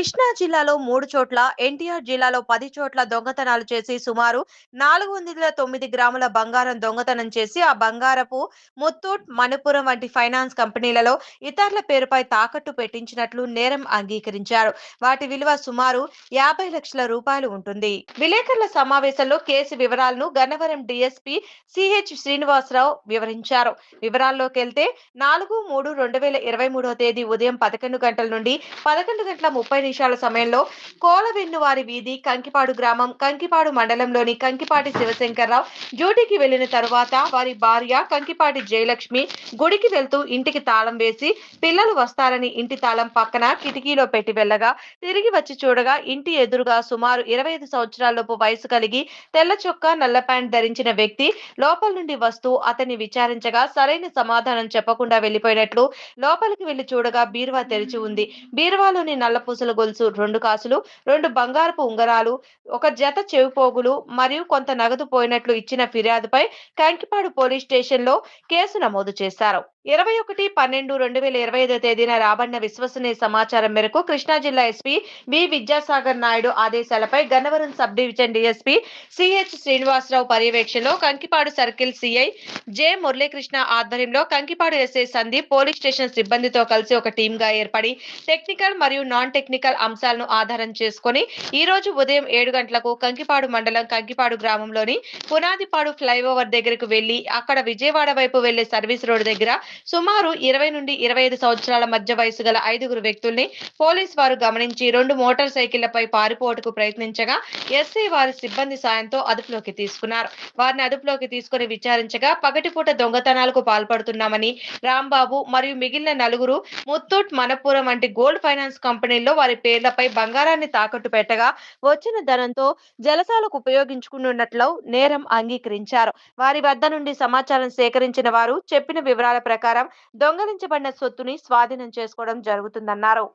కృష్ణా జిల్లాలో మూడు చోట్ల ఎన్టీఆర్ జిల్లాలో పది చోట్ల దొంగతనాలు చేసి సుమారు నాలుగు వందల తొమ్మిది గ్రాముల బంగారం దొంగతనం చేసి ఆ బంగారపు ముత్తూట్ మణిపురం వంటి ఫైనాన్స్ కంపెనీలలో ఇతరుల పేరుపై తాకట్టు పెట్టించినట్లు నేరం అంగీకరించారు. వాటి విలువ సుమారు యాభై లక్షల రూపాయలు ఉంటుంది. విలేకరుల సమావేశంలో కేసు వివరాలను గన్నవరం డిఎస్పీ సిహెచ్ శ్రీనివాసరావు వివరించారు. వివరాల్లోకి వెళ్తే నాలుగు మూడు రెండు వేల ఇరవై మూడో తేదీ ఉదయం పదకొండు గంటల నుండి పదకొండు గంటల ముప్పై నిమిషాల సమయంలో కోలవెన్నువారి వీధి కంకిపాడు గ్రామం కంకిపాడు మండలంలోని కంకిపాటి శివశంకర్రావు డ్యూటీకి వెళ్ళిన తరువాత వారి భార్య కంకిపాటి జయలక్ష్మి గుడికి వెళ్తూ ఇంటికి తాళం వేసి పిల్లలు వస్తారని ఇంటి తాళం పక్కన కిటికీలో పెట్టి వెళ్ళగా తిరిగి వచ్చి చూడగా ఇంటి ఎదురుగా సుమారు ఇరవై ఐదు సంవత్సరాలలోపు వయసు కలిగి తెల్ల చొక్కా నల్ల ప్యాంట్ ధరించిన వ్యక్తి లోపల నుండి వస్తూ అతన్ని విచారించగా సరైన సమాధానం చెప్పకుండా వెళ్ళిపోయినట్లు లోపలికి వెళ్ళి చూడగా బీరువా తెరిచి ఉంది. బీరువాలోని నల్లపూసల గొలుసు రెండు కాసులు రెండు బంగారపు ఉంగరాలు ఒక జత చెవిపోగులు మరియు కొంత నగదు పోయినట్లు ఇచ్చిన ఫిర్యాదుపై కంకిపాడు పోలీస్ స్టేషన్లో కేసు నమోదు చేశారు. ఇరవై ఒకటి పన్నెండు రెండు వేల ఇరవై ఐదో తేదీన రాబడిన విశ్వసనీయ సమాచారం మేరకు కృష్ణా జిల్లా SP V Vidyasagar Naidu ఆదేశాలపై Gannavaram sub division DSP CH Srinivasa Rao పర్యవేక్షణలో Kankipadu circle CI J Murali Krishna ఆధ్వర్యంలో Kankipadu SI Sandeep police station సిబ్బందితో కలిసి ఒక టీమ్గా ఏర్పడి టెక్నికల్ మరియు నాన్ టెక్నికల్ అంశాలను ఆధారం చేసుకుని ఈ రోజు ఉదయం ఏడు గంటలకు కంకిపాడు మండలం కంకిపాడు గ్రామంలోని పునాదిపాడు ఫ్లైఓవర్ దగ్గరకు వెళ్ళి అక్కడ విజయవాడ వైపు వెళ్ళే సర్వీస్ రోడ్ దగ్గర సుమారు ఇరవై నుండి ఇరవై ఐదు సంవత్సరాల మధ్య వయసు గల ఐదుగురు వ్యక్తుల్ని పోలీస్ వారు గమనించి రెండు మోటార్ సైకిళ్ళపై పారిపోటుకు ప్రయత్నించగా ఎస్ఐ వారి సిబ్బంది సాయంతో అదుపులోకి తీసుకున్నారు. వారిని అదుపులోకి తీసుకుని విచారించగా పగటిపూట దొంగతనాలకు పాల్పడుతున్నామని రాంబాబు మరియు మిగిలిన నలుగురు ముత్తూట్ మనపురం వంటి గోల్డ్ ఫైనాన్స్ కంపెనీల్లో వారి పేర్లపై బంగారాన్ని తాకట్టు పెట్టగా వచ్చిన ధనంతో జలసాలకు ఉపయోగించుకున్నట్లు నేరం అంగీకరించారు. వారి వద్ద నుండి సమాచారం సేకరించిన వారు చెప్పిన వివరాల ప్రకారం దొంగలించబడిన సొత్తుని స్వాధీనం చేసుకోవడం జరుగుతుందన్నారు.